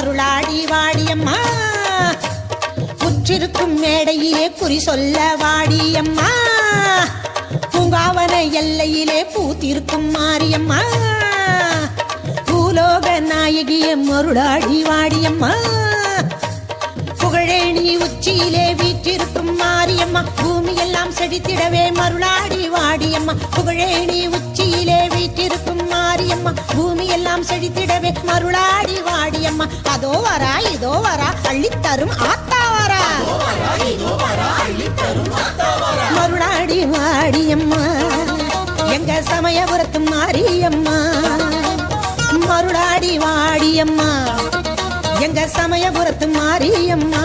அருளாடி வாடியம்மா. உற்றிருக்கும் மேடையிலே குறி சொல்ல வாடியம்மா. பூங்காவன எல்லையிலே பூத்திருக்கும் மாரியம்மா. பூலோக நாயகிய மருளாடி வாடியம்மா. புகழேணி உச்சியிலே வீற்றிருக்கும் மாரியம்மா. பூமியெல்லாம் செடித்திடவே மருளாடி வாடியம்மா. புகழேணி உச்சியிலே வீற்றிருக்கும் மாரியம்மா பூமி எல்லாம் செழித்திடவே மருளாடி வாடியம்மா. அதோ வரா இதோ வரா அள்ளித்தரும் ஆத்தா வரா. மருளாடி வாடியம்மா எங்க சமயபுரத்து மாரியம்மா. மருளாடி வாடியம்மா எங்க சமயபுரத்து மாரியம்மா.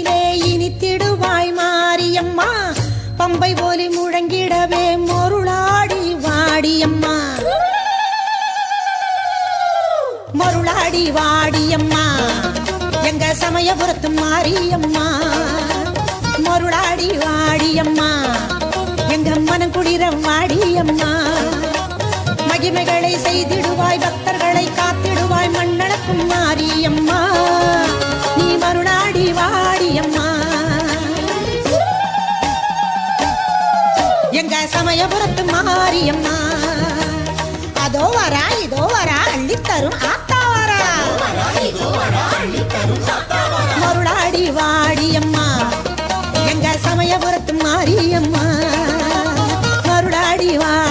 இனித்திடுவாய் மாரியம்மா. பம்பை போலி முழங்கிடவே மொருளாடி வாடியம்மா. மொருளாடி வாடியம்மா. எங்க சமயபுரத்து மாரியம்மா. மொருளாடி வாடியம்மா. எங்க மனம் குளிர வாடியம்மா. மகிமைகளை செய்திடுவாய் பக்தர்களை காத்திடுவாய் மண்ணளக்கும் மாரியம்மா. நீ மருளாடி வாடியம்மா. எங்க சமயபுரத்து மாரியம்மா. அதோ வரா இதோ வரா அள்ளி தரும் ஆத்தா வரா. மருளாடி வாடியம்மா. எங்க சமயபுரத்து மாரியம்மா. மருளாடி வாடி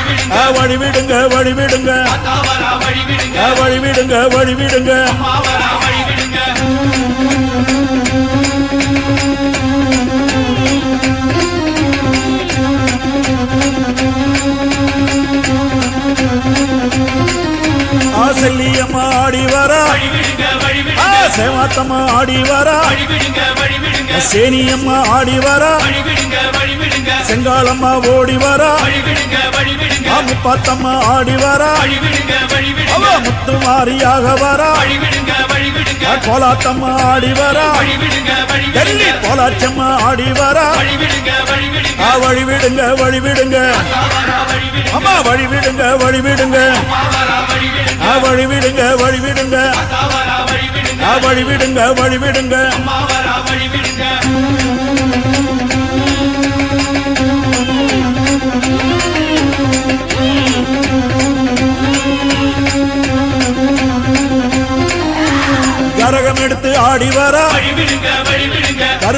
வழிவிடுங்க. வழிவிடுங்க வழிவிடுங்க. வழிவிடுங்க. ஆசல்லியம்மா ஆடி வரா. சேவாத்தம்மா ஆடி வரா. சேனியம்மா ஆடி வரா. செங்காலம்மா ஓடி வரா. முப்பாத்தம்மா ஆடி வரா. முத்து மாரியாக வரா. கோலாத்தம்மா ஆடி வரா. டெல்லி கோலாச்சம்மா ஆடி வரா. வழிவிடுங்க வழிவிடுங்க. அம்மா வழிவிடுங்க. வழிவிடுங்க வழிவிடுங்க. வழிவிடுங்க. வழிவிடுங்க வழிவிடுங்க.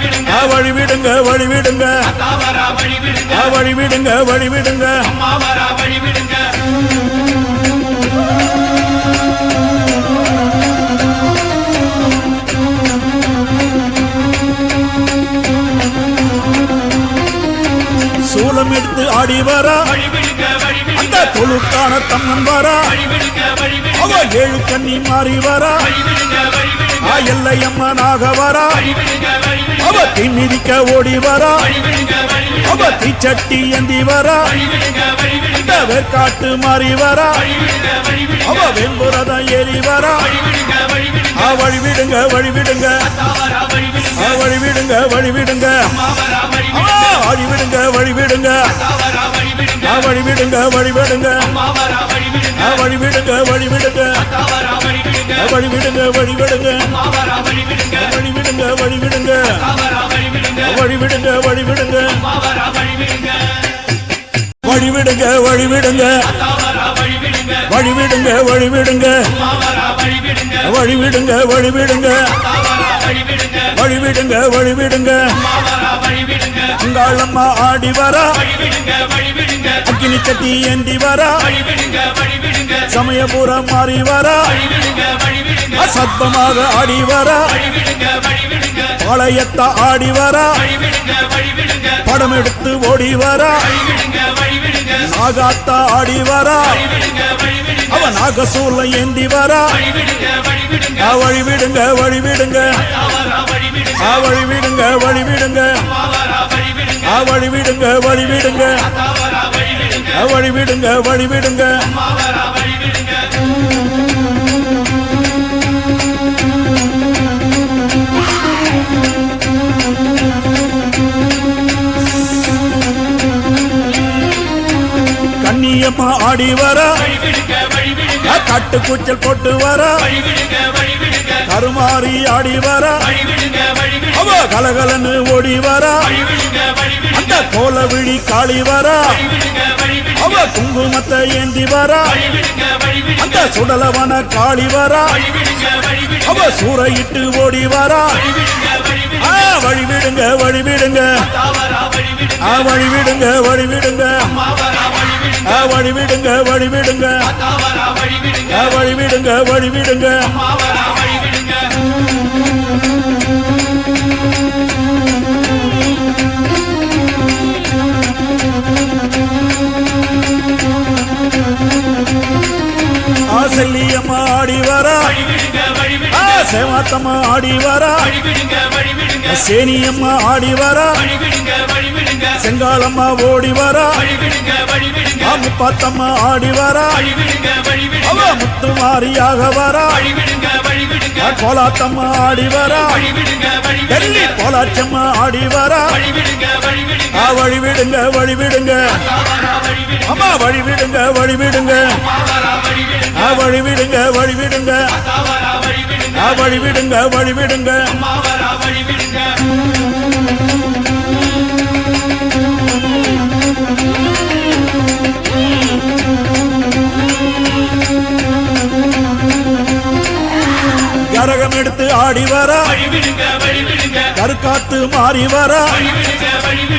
வழிவிடுங்க. வழிவிடுங்க வழிவிடுங்க. வழிவிடுங்க. சூலம் எடுத்து ஆடி வரா. அந்த தொழுக்கான தம்மன் வரா. அவ ஏழு கண்ணி மாறி வரா. எல்லையம்மனாக வரா. அவ தின்னிதிக்க ஓடி வரா அவ தீச்சட்டி ஏந்தி வரா வேர்க்காட்டு மாறி வரா அவ வெண்புரத ஏறி வரா வழி விடுங்க வழி விடுங்க வழி விடுங்க வழி விடுங்க வழி விடுங்க வழி விடுங்க வழி விடுங்க வழி விடுங்க வழி விடுங்க வழி விடுங்க வழி விடுங்க வழி விடுங்க வழி விடுங்க வழி விடுங்க வழிவிடுங்க வழிவிடுங்க. வழிவிடுங்க வழிவிடுங்க. வழிவிடுங்க வழிவிடுங்க. வழிவிடுங்க வழிவிடுங்க. உங்கள் அம்மா ஆடி வரா. அக்கினி கட்டி ஏந்தி வரா. சமயபுரம் மாறி வரா. அசத்தமாக ஆடி வரா. பாளையத்த ஆடி வரா. படம் எடுத்து ஓடி வரா. நாகாத்தா ஆடி வரா. அவ நாகசூல ஏந்தி வரா. வழி விடுங்க வழி விடுங்க வழி விடுங்க வழி விடுங்க வழி விடுங்க வழி விடுங்க வழி விடுங்க வழி விடுங்க கண்ணியம்மா ஆடி வரா. ஆ, போட்டு வர. கருமாறி ஆடி வர. அவ கலகலன்னு ஓடி வர. அந்த கோல விழி காளி வர. அவ குங்குமத்தை ஏந்தி வர. அந்த சுடலவன காளி வர. அவ சூறையிட்டு ஓடி வர. ஆ வழி விடுங்க வழி வழிவிடுங்க. வழிவிடுங்க வழிவிடுங்க. வழிவிடுங்க. ஆசல்லியம்மா ஆடி வரா. சேவாத்தம்மா ஆடி வரா. சேனியம்மா ஆடி வரா. செங்காலம்மா ஓடி வரா. முப்பாத்தம்மா ஆடி வரா. அவ முத்துமாரியாக வரா. வழிவிடுங்க வழிவிடுங்க. கோலாத்தம்மா ஆடி வரா. வழிவிடுங்க டெல்லி வழிவிடுங்க கோலாச்சம்மா ஆடி வரா. வழிவிடுங்க வழிவிடுங்க. ஆ, வழிவிடுங்க வழிவிடுங்க. தாவரா வழிவிடுங்க. அம்மா வழிவிடுங்க வழிவிடுங்க. வழிவிடுங்க. வழிவிடுங்க வழிவிடுங்க. வழிவிடுங்க. ஆ, எடுத்து ஆடி வர. கருக்காத்து மாறி வர.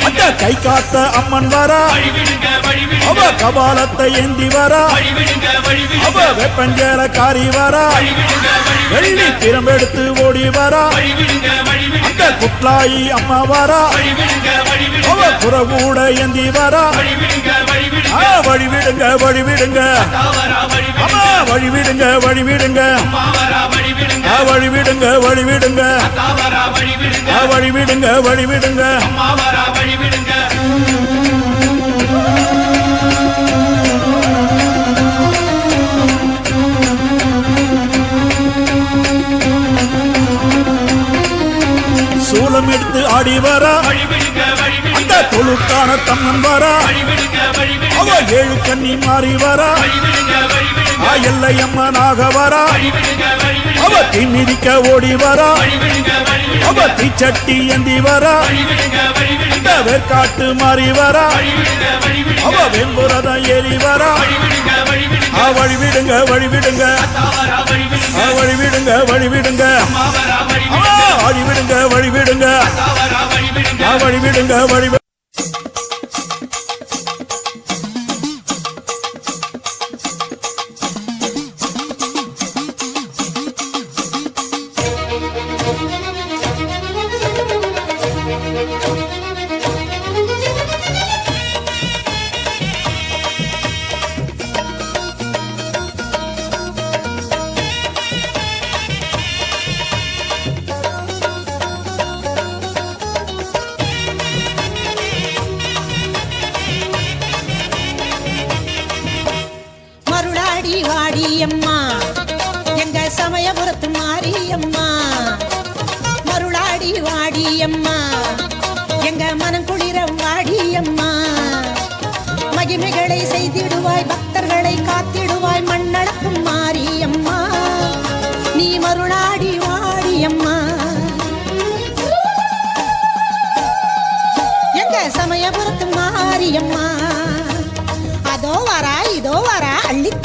அந்த கை காத்த அம்மன் வரா. அவ கபாலத்தை ஏந்தி வர. அவ வெப்பஞ்சேர காரி வர. வெள்ளி திறம்பெடுத்து ஓடி வரா. அந்த குட்லாயி அம்மா வர. அவ புறகூட ஏந்தி வரா. வழிவிடுங்க வழிவிடுங்க ஆ, வழிவிடுங்க வழிவிடுங்க. அம்மா வழிவிடுங்க வழிவிடுங்க. வழிவிடுங்க. வழிவிடுங்க வழிவிடுங்க. வழிவிடுங்க. சூலம் எடுத்து ஆடி வரா. அந்த தொழுக்கான தம்மன் வரா. அவ ஏழு கண்ணி மாறி வரா. ஆ எல்லையம்மனாக வரா. அவ தீமிதிக்க ஓடி வரா. வழிவிடுங்க வழிவிடுங்க அவ தீச்சட்டி ஏந்தி வரா. வழிவிடுங்க வழிவிடுங்க மாறி வரா. அவ வெண்புரதம் ஏறி வரா. வழிவிடுங்க வழிவிடுங்க. வழி விடுங்க வழிவிடுங்க. விடுங்க வழி விடுங்க வழிவிடுங்க வழிவிடுங்க. வழி விடுங்க ஆ வழிவிடுங்க வழி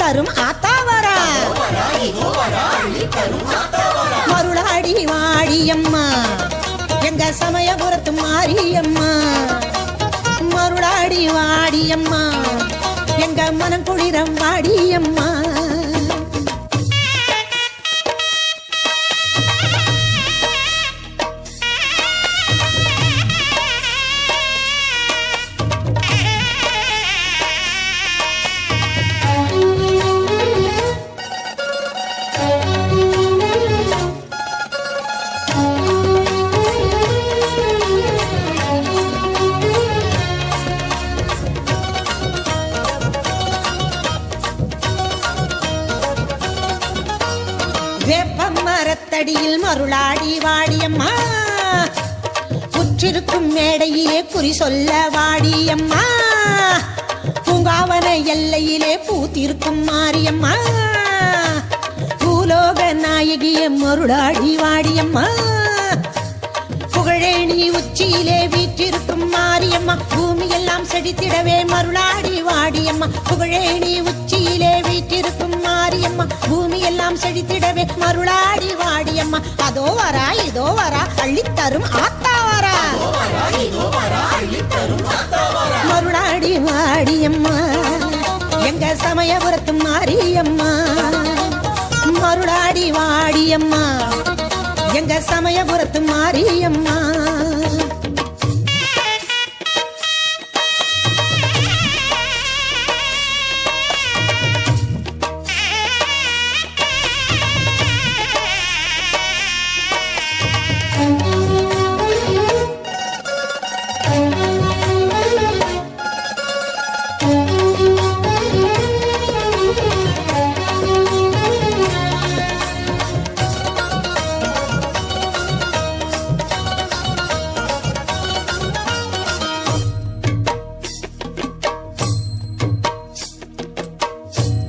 அள்ளித்தரும் ஆத்தாவரா? மருளாடி வாடியம்மா. எங்க சமயபுரத்து மாரியம்மா. மரத்தடியில் மருளாடி வாடியம்மா. உற்றிருக்கும் மேடையிலே குறி சொல்ல வாடியம்மா. பூங்காவன எல்லையிலே பூத்திருக்கும் மாரியம்மா. பூலோக நாயகிய மருளாடி வாடியம்மா. புகழே நீ உச்சியிலே வீற்றிருக்கும் மாரியம்மா. பூமி எல்லாம் செடித்திடவே மருளாடி வாடியம்மா. புகழே நீ உச்சியிலே வீற்றிருக்கும் மாரியம்மா. பூமி எல்லாம் செடித்திடவே மருளாடி வாடியம்மா. அதோ வரா இதோ வரா அள்ளித்தரும் ஆத்தா வரா. மருளாடி வாடியம்மா. எங்க சமயபுரத்து மாரியம்மா. மருளாடி வாடியம்மா. எங்க சமயபுரத்து மாரியம்மா?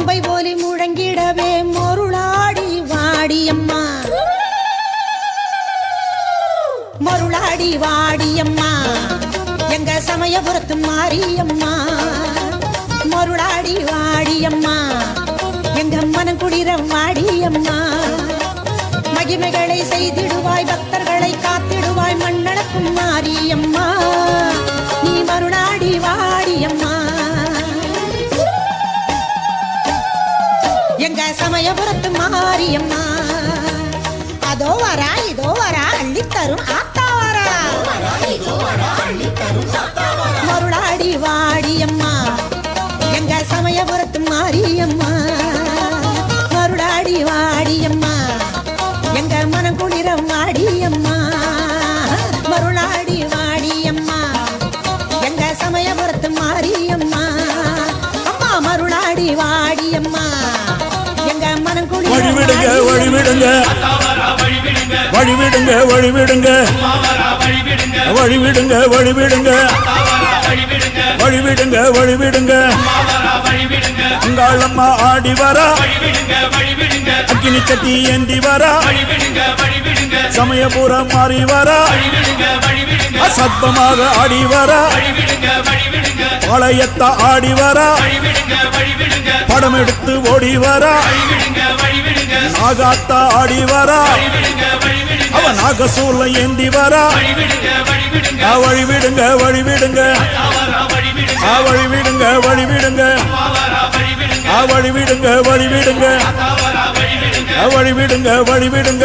பம்பை போலி முழங்கிடவே மொருளாடி வாடியம்மா மொருளாடி வாடியம்மா எங்க சமயபுரத்து மாரியம்மா மொருளாடி வாடியம்மா எங்க மனம் குளிர வாடியம்மா மகிமைகளை செய்திடுவாய் பக்தர்களை காத்திடுவாய் மண்ணளக்கும் மாரியம்மா நீ மருளாடி வாடியம்மா எங்க சமயபுரத்து மாரியம்மா. அதோ வரா இதோ வரா அள்ளி தரும் ஆத்தா வரா. மருளாடி வாடியம்மா. வழிவிடுங்க வழிவிடுங்க. வழிவிடுங்க வழிவிடுங்க. வழிவிடுங்க வழிவிடுங்க. வழிவிடுங்க வழிவிடுங்க. உங்கள் அம்மா ஆடி வரா. அக்கினி சட்டி ஏந்தி வரா. சமயபுரம் மாறி வரா. அசத்தமாக ஆடி வரா. பழையத்த ஆடி வரா. படம் எடுத்து ஓடி வரா. நாகாத்தா ஆடி வரா. அவ நாகசூல ஏந்தி வரா. வழி விடுங்க வழி விடுங்க வழி விடுங்க வழி விடுங்க வழி விடுங்க வழி விடுங்க வழி விடுங்க வழி விடுங்க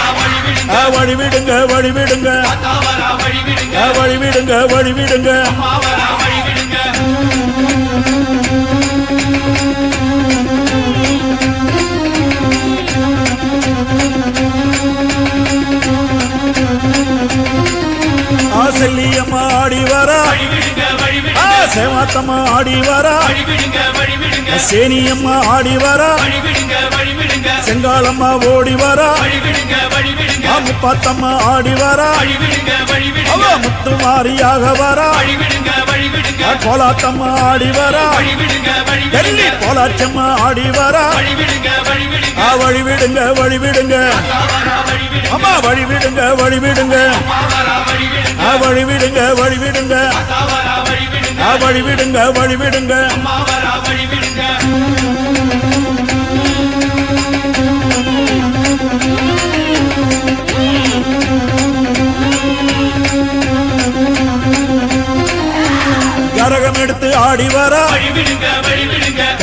வழிவிடுங்க. வழிவிடுங்க வழிவிடுங்க. வழிவிடுங்க. ஆசல்லியம்மா ஆடி வரா. சேவாத்தம்மா ஆடி வரா. சேனியம்மா ஆடி வரா. செங்காலம்மா ஓடி வரா. முப்பாத்தம்மா ஆடி வரா. முத்து மாரியாக வரா. கோலாத்தம்மா ஆடி வரா. டெல்லி கோலாச்சம்மா ஆடி வரா. வழிவிடுங்க வழிவிடுங்க. அம்மா வழிவிடுங்க. வழிவிடுங்க வழிவிடுங்க. வழிவிடுங்க. வழிவிடுங்க வழிவிடுங்க.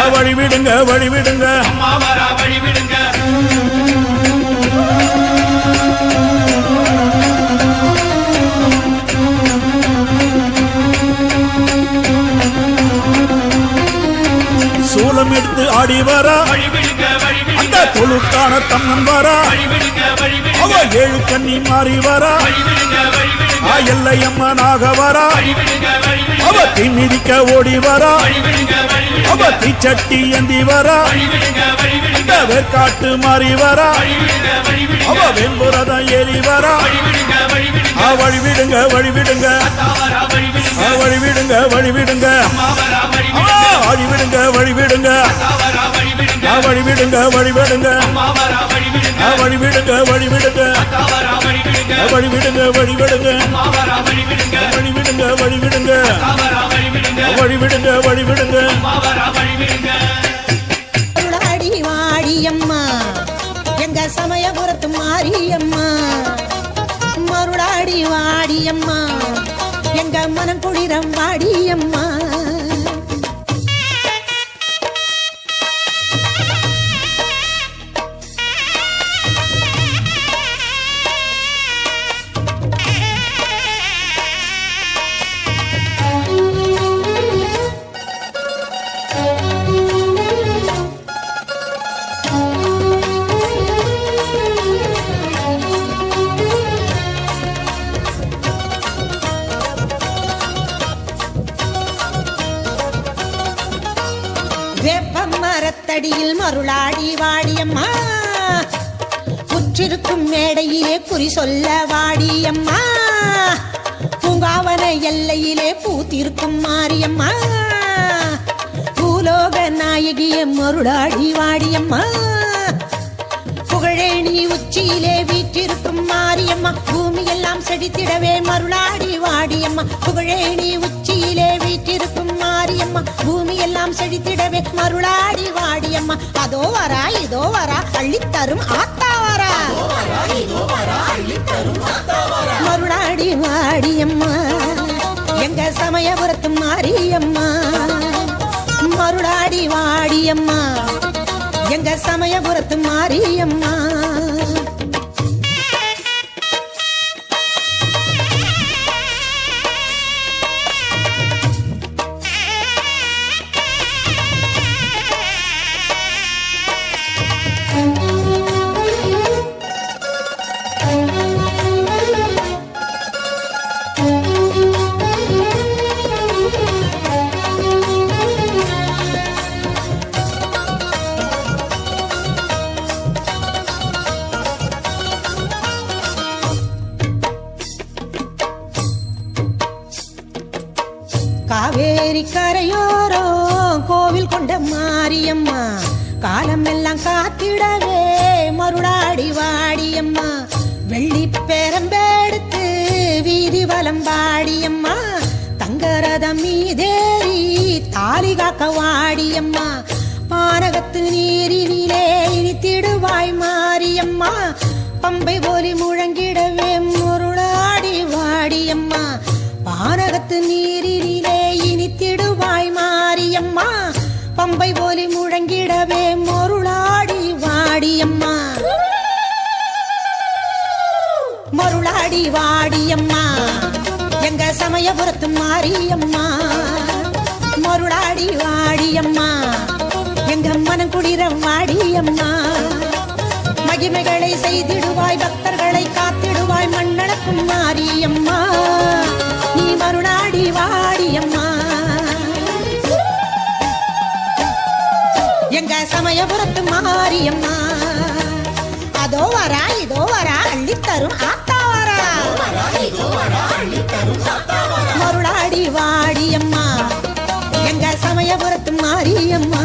வழிவிடுங்க. வழிவிடுங்க வழிவிடுங்க. சூலம் எடுத்து ஆடி வரா. அந்த தொழுக்கான தம்மன் வரா. அவ ஏழு கண்ணி மாறி வரா. எல்லையம்மனாக வரா. அவ திமிதிக்க ஓடி வரா. அவ தீச்சட்டி ஏந்தி வரா. வழிவிடுங்க வழிவிடுங்க மாறி வரா. அவ வெண்புரதம் ஏறி வரா. வழிவிடுங்க வழிவிடுங்க. ஆ வழிவிடுங்க வழிவிடுங்க. தாவரா வழிவிடுங்க ஆ வழிவிடுங்க வழிவிடுங்க. மாவரா ஆ வழிவிடுங்க வழிவிடுங்க வழிவிடுங்க தாவரா வழிவிடுங்க. ஆ வழிவிடுங்க வழிவிடுங்க. வழிவிடுங்க. வழிவிடுங்க வழிவிடுங்க. வழிவிடுங்க. வழிவிடுங்க வழிவிடுங்க. வழிவிடுங்க. வாடியம்மா. புற்றிருக்கும் மேடையிலே குறி சொல்ல வாடியம்மா. பூங்காவன எல்லையிலே பூத்திருக்கும் மாரியம்மா. பூலோக நாயகிய மருளாடி வாடியம்மா. புகழே நீ உச்சியிலே வீற்றிருக்கும் மாரியம்மா. பூமி எல்லாம் செழித்திடவே மருளாடி வாடியம்மா. புகழே நீ உச்சியிலே வீற்றிருக்கும் மாரியம்மா. பூமி எல்லாம் செழித்திடவே மருளாடி வாடியம்மா. அதோ வரா இதோ வரா அள்ளித்தரும் ஆத்தா வரா. மருளாடி வாடியம்மா. எங்க சமயபுரத்து மாரியம்மா. மருளாடி வாடியம்மா. எங்க சமயபுரத்து மாரியம்மா? தங்கரதம் மீதேறி தாலி காக்க வாடியம்மா. பானகத்து நீரினிலே இனித்திடுவாய் மாரியம்மா. பம்பை போலி முழங்கிடவே முருளாடி வாடியம்மா. பானகத்து நீரினிலே இனித்திடுவாய் மாரியம்மா. பம்பை போலி முழங்கிடவே மொருளாடி வாடியம்மா. மொருளாடி வாடியம்மா. எங்க சமயபுரத்து மாரியம்மா. மருளாடி வாடியம்மா. எங்க மனம் குளிர வாடியம்மா. மகிமைகளை செய்திடுவாய் பக்தர்களை காத்திடுவாய் மண்ணளக்கும் மாரியம்மா. நீ மருளாடி வாடியம்மா. எங்க சமயபுரத்து மாரியம்மா. அதோ வரா இதோ வரா அள்ளித்தரும் ஆ மருளாடி வாடியம்மா எங்க சமயபுரத்து மாரியம்மா.